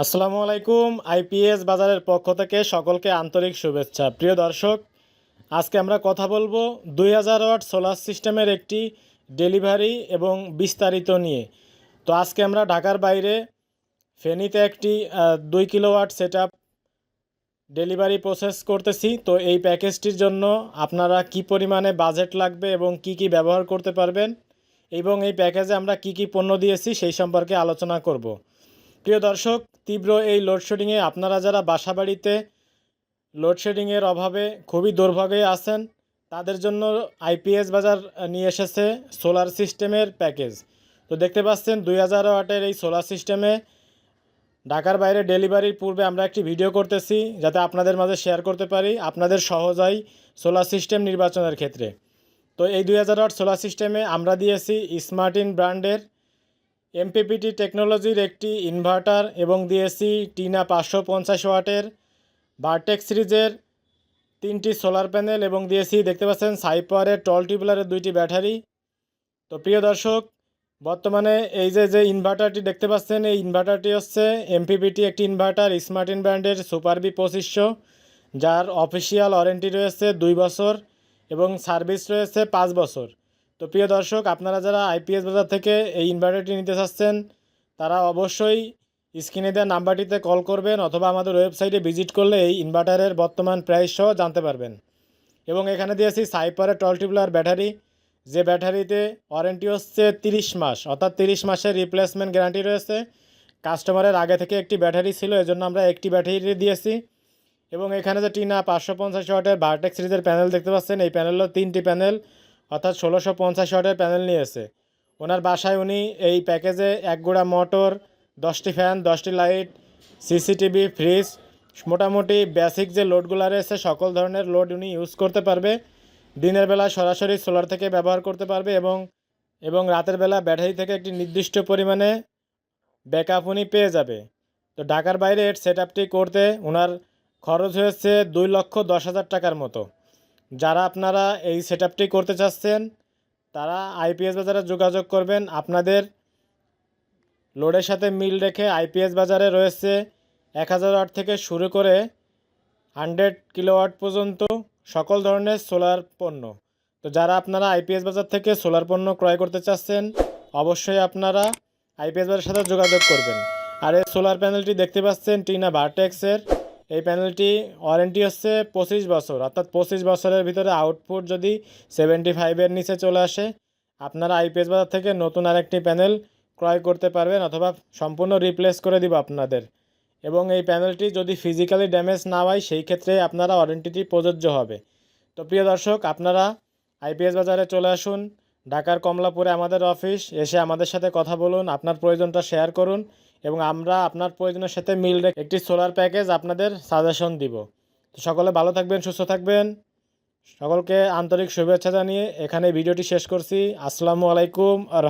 আসসালামু আলাইকুম আইপিএস বাজারের পক্ষ থেকে সকলকে আন্তরিক শুভেচ্ছা। প্রিয় দর্শক, আজকে আমরা কথা বলব দুই হাজার ওয়াট সোলার সিস্টেমের একটি ডেলিভারি এবং বিস্তারিত নিয়ে। তো আজকে আমরা ঢাকার বাইরে ফেনীতে একটি দুই কিলোওয়াট সেট ডেলিভারি প্রসেস করতেছি। তো এই প্যাকেজটির জন্য আপনারা কি পরিমাণে বাজেট লাগবে এবং কি কি ব্যবহার করতে পারবেন এবং এই প্যাকেজে আমরা কি কি পণ্য দিয়েছি সেই সম্পর্কে আলোচনা করব। প্রিয় দর্শক তীব্র এই লোডশেডিংয়ে আপনারা যারা বাসাবাড়িতে লোডশেডিংয়ের অভাবে খুবই দুর্ভোগে আছেন, তাদের জন্য আইপিএস বাজার নিয়ে এসেছে সোলার সিস্টেমের প্যাকেজ তো দেখতে পাচ্ছেন দুই হাজার ওয়াটের এই সোলার সিস্টেমে ঢাকার বাইরে ডেলিভারির পূর্বে আমরা একটি ভিডিও করতেছি, যাতে আপনাদের মাঝে শেয়ার করতে পারি আপনাদের সহজ হয় সোলার সিস্টেম নির্বাচনের ক্ষেত্রে। তো এই দুই হাজার ওয়াট সোলার সিস্টেমে আমরা দিয়েছি স্মার্টিন ব্র্যান্ডের এমপিপিটি টেকনোলজির একটি ইনভার্টার এবং দিয়েছি টিনা পাঁচশো পঞ্চাশ ওয়াটের বারটেক সিরিজের তিনটি সোলার প্যানেল এবং দিয়েছি দেখতে পাচ্ছেন সাইপারের টল টিউবুলারের দুইটি ব্যাটারি। তো প্রিয় দর্শক, বর্তমানে এই যে যে ইনভার্টারটি দেখতে পাচ্ছেন, এই ইনভার্টারটি হচ্ছে এমপিপিটি একটি ইনভার্টার স্মার্টিন ব্র্যান্ডের সুপার বি পঁচিশশো, যার অফিসিয়াল ওয়ারেন্টি রয়েছে দুই বছর এবং সার্ভিস রয়েছে পাঁচ বছর। তো প্রিয় দর্শক, আপনারা যারা আইপিএস বাজার থেকে এই ইনভার্টারটি নিতে চাচ্ছেন, তারা অবশ্যই স্ক্রিনে দেওয়া নাম্বারটিতে কল করবেন অথবা আমাদের ওয়েবসাইটে ভিজিট করলে এই ইনভার্টারের বর্তমান প্রাইস সহ জানতে পারবেন। এবং এখানে দিয়েছি সাইপারের টল টিউবুলার ব্যাটারি যে ব্যাটারিতে ওয়ারেন্টি হচ্ছে তিরিশ মাস, অর্থাৎ তিরিশ মাসের রিপ্লেসমেন্ট গ্যারান্টি রয়েছে। কাস্টমারের আগে থেকে একটি ব্যাটারি ছিল, এজন্য আমরা একটি ব্যাটারি দিয়েছি এবং এখানে যে টিনা পাঁচশো পঞ্চাশ ওয়াটের বায়োটেক সিরিজের প্যানেল দেখতে পাচ্ছেন, এই প্যানেলও তিনটি প্যানেল অর্থাৎ ষোলোশো পঞ্চাশ ওয়াটের প্যানেল নিয়েছে। ওনার বাসায় উনি এই প্যাকেজে এক গোড়া মোটর, দশটি ফ্যান, দশটি লাইট, সিসিটিভি, ফ্রিজ, মোটামুটি বেসিক যে লোডগুলো রয়েছে, সকল ধরনের লোড উনি ইউজ করতে পারবে। দিনের বেলা সরাসরি সোলার থেকে ব্যবহার করতে পারবে এবং এবং রাতের বেলা ব্যাটারি থেকে একটি নির্দিষ্ট পরিমাণে ব্যাকআপ উনি পেয়ে যাবে। তো ঢাকার বাইরে এর সেট করতে ওনার খরচ হয়েছে দুই লক্ষ দশ হাজার টাকার মতো। যারা আপনারা এই সেট করতে চাচ্ছেন, তারা আইপিএস বাজারে যোগাযোগ করবেন। আপনাদের লোডের সাথে মিল রেখে আইপিএস বাজারে রয়েছে এক হাজার ওয়াট থেকে শুরু করে হান্ড্রেড কিলোওয়াট পর্যন্ত সকল ধরনের সোলার পণ্য। তো যারা আপনারা আইপিএস বাজার থেকে সোলার পণ্য ক্রয় করতে চাচ্ছেন, অবশ্যই আপনারা আইপিএস বাজারের সাথে যোগাযোগ করবেন। আর এই সোলার প্যানেলটি দেখতে পাচ্ছেন টিনা ভার্টেক্সের। এই প্যানেলটি ওয়ারেন্টি হচ্ছে পঁচিশ বছর, অর্থাৎ পঁচিশ বছরের ভিতরে আউটপুট যদি সেভেন্টি ফাইভের নিচে চলে আসে, আপনারা আইপিএস বাজার থেকে নতুন আরেকটি প্যানেল ক্রয় করতে পারবেন অথবা সম্পূর্ণ রিপ্লেস করে দিব আপনাদের। এবং এই প্যানেলটি যদি ফিজিক্যালি ড্যামেজ না হয়, সেই ক্ষেত্রে আপনারা ওয়ারেন্টিটি প্রযোজ্য হবে। তো প্রিয় দর্শক, আপনারা আইপিএস বাজারে চলে আসুন, ঢাকার কমলাপুরে আমাদের অফিস এসে আমাদের সাথে কথা বলুন, আপনার প্রয়োজনটা শেয়ার করুন এবং আমরা আপনার প্রয়োজনের সাথে মিল রেখে একটি সোলার প্যাকেজ আপনাদের সাজেশন দিব। তো সকলে ভালো থাকবেন, সুস্থ থাকবেন। সকলকে আন্তরিক শুভেচ্ছা জানিয়ে এখানে ভিডিওটি শেষ করছি। আসসালামু আলাইকুম আর